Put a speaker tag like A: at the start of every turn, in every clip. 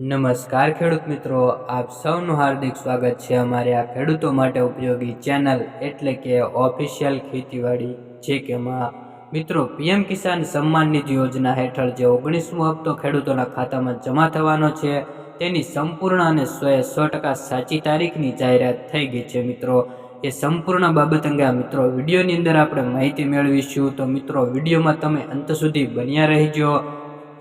A: નમસ્કાર ખેડૂત મિત્રો, આપ સૌનું હાર્દિક સ્વાગત છે અમારી આ ખેડૂતો માટે ઉપયોગી ચેનલ એટલે કે ઓફિશિયલ ખેતીવાડી, જે કે માં મિત્રો પીએમ કિસાન સન્માન નિધિ યોજના હેઠળ જે ઓગણીસમો હપ્તો ખેડૂતોના ખાતામાં જમા થવાનો છે, તેની સંપૂર્ણ અને સો એ સો ટકા સાચી તારીખની જાહેરાત થઈ ગઈ છે મિત્રો. એ સંપૂર્ણ બાબત અંગે મિત્રો વિડીયોની અંદર આપણે માહિતી મેળવીશું, તો મિત્રો વિડીયોમાં તમે અંત સુધી બન્યા રહેજો.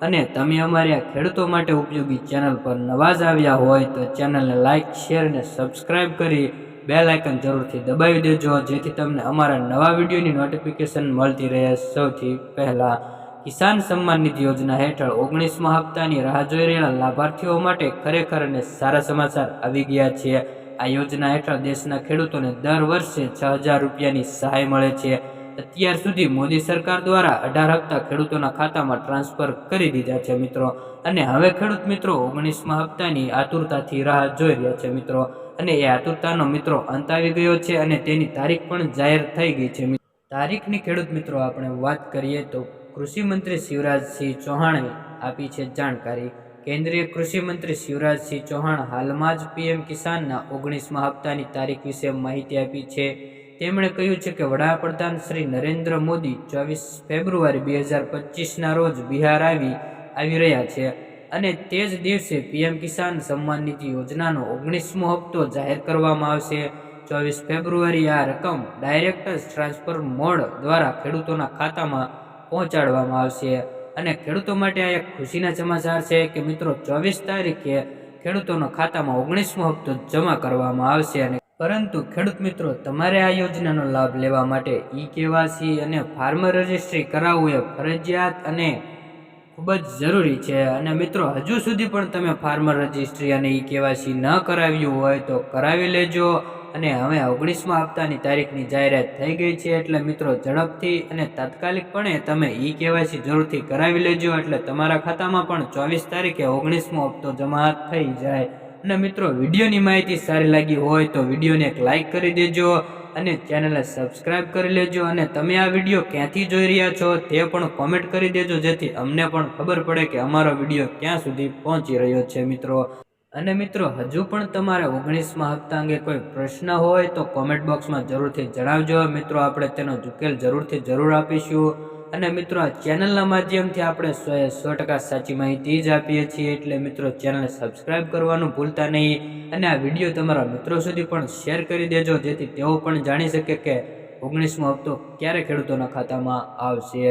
A: અને તમે અમારી આ ખેડૂતો માટે ઉપયોગી ચેનલ પર નવા જ આવ્યા હોય તો ચેનલને લાઇક શેર અને સબસ્ક્રાઈબ કરી બે લાઇકન જરૂરથી દબાવી દેજો, જેથી તમને અમારા નવા વિડીયોની નોટિફિકેશન મળતી રહે. સૌથી પહેલાં કિસાન સન્માન નિધિ યોજના હેઠળ ઓગણીસમા હપ્તાની રાહ જોઈ રહેલા લાભાર્થીઓ માટે ખરેખર અને સારા સમાચાર આવી ગયા છે. આ યોજના હેઠળ દેશના ખેડૂતોને દર વર્ષે છ હજાર રૂપિયાની સહાય મળે છે. અત્યાર સુધી મોદી સરકાર દ્વારા અઢાર હપ્તા ખેડૂતોના ખાતામાં ટ્રાન્સફર કરી દીધા છે મિત્રો. અને હવે ખેડૂત મિત્રો ઓગણીસમા હપ્તાની આતુરતાથી રાહ જોઈ રહ્યા છે મિત્રો. અને એ આતુરતાનો મિત્રો અંત આવી ગયો છે અને તેની તારીખ પણ જાહેર થઈ ગઈ છે તારીખની ખેડૂત મિત્રો આપણે વાત કરીએ તો કૃષિ મંત્રી શિવરાજસિંહ ચૌહાણે આપી છે જાણકારી. કેન્દ્રીય કૃષિ મંત્રી શિવરાજસિંહ ચૌહાણ હાલમાં જ પીએમ કિસાનના ઓગણીસમા હપ્તાની તારીખ વિશે માહિતી આપી છે. તેમણે કહ્યું છે કે વડાપ્રધાન શ્રી નરેન્દ્ર મોદી ચોવીસ ફેબ્રુઆરી બે હજાર પચીસના રોજ બિહાર આવી આવી રહ્યા છે અને તે જ દિવસે પીએમ કિસાન સન્માન નિધિ યોજનાનો ઓગણીસમો હપ્તો જાહેર કરવામાં આવશે. ચોવીસ ફેબ્રુઆરી આ રકમ ડાયરેક્ટ ટ્રાન્સફર મોડ દ્વારા ખેડૂતોના ખાતામાં પહોંચાડવામાં આવશે અને ખેડૂતો માટે આ એક ખુશીના સમાચાર છે કે મિત્રો, ચોવીસ તારીખે ખેડૂતોના ખાતામાં ઓગણીસમો હપ્તો જમા કરવામાં આવશે અને પરંતુ ખેડૂત મિત્રો, તમારે આ યોજનાનો લાભ લેવા માટે ઈ કેવાસી અને ફાર્મર રજિસ્ટ્રી કરાવવું એ ફરજિયાત અને ખૂબ જ જરૂરી છે. અને મિત્રો, હજુ સુધી પણ તમે ફાર્મર રજિસ્ટ્રી અને ઈ કેવાસી ન કરાવ્યું હોય તો કરાવી લેજો. અને હવે ઓગણીસમા હપ્તાની તારીખની જાહેરાત થઈ ગઈ છે એટલે મિત્રો, ઝડપથી અને તાત્કાલિકપણે તમે ઈ કેવાયસી જરૂરથી કરાવી લેજો. એટલે તમારા ખાતામાં પણ ચોવીસ તારીખે ઓગણીસમો હપ્તો જમા થઈ જાય. અને મિત્રો, વિડીયોની માહિતી સારી લાગી હોય તો વિડીયોને એક લાઇક કરી દેજો અને ચેનલને સબસ્ક્રાઇબ કરી લેજો અને તમે આ વીડિયો ક્યાંથી જોઈ રહ્યા છો તે પણ કોમેન્ટ કરી દેજો, જેથી અમને પણ ખબર પડે કે અમારો વીડિયો ક્યાં સુધી પહોંચી રહ્યો છે, મિત્રો. અને મિત્રો, હજુ પણ તમારે ઓગણીસમાં હપ્તા અંગે કોઈ પ્રશ્ન હોય તો કોમેન્ટ બોક્સમાં જરૂરથી જણાવજો. મિત્રો, આપણે તેનો ઉકેલ જરૂરથી જરૂર આપીશું. અને મિત્રો, આ ચેનલના માધ્યમથી આપણે સો એ સો ટકા સાચી માહિતી જ આપીએ છીએ. એટલે મિત્રો ચેનલને સબસ્ક્રાઈબ કરવાનું ભૂલતા નહીં. અને આ વીડિયો તમારા મિત્રો સુધી પણ શેર કરી દેજો, જેથી તેઓ પણ જાણી શકે કે ઓગણીસમો હપ્તો ક્યારે ખેડૂતોના ખાતામાં આવશે.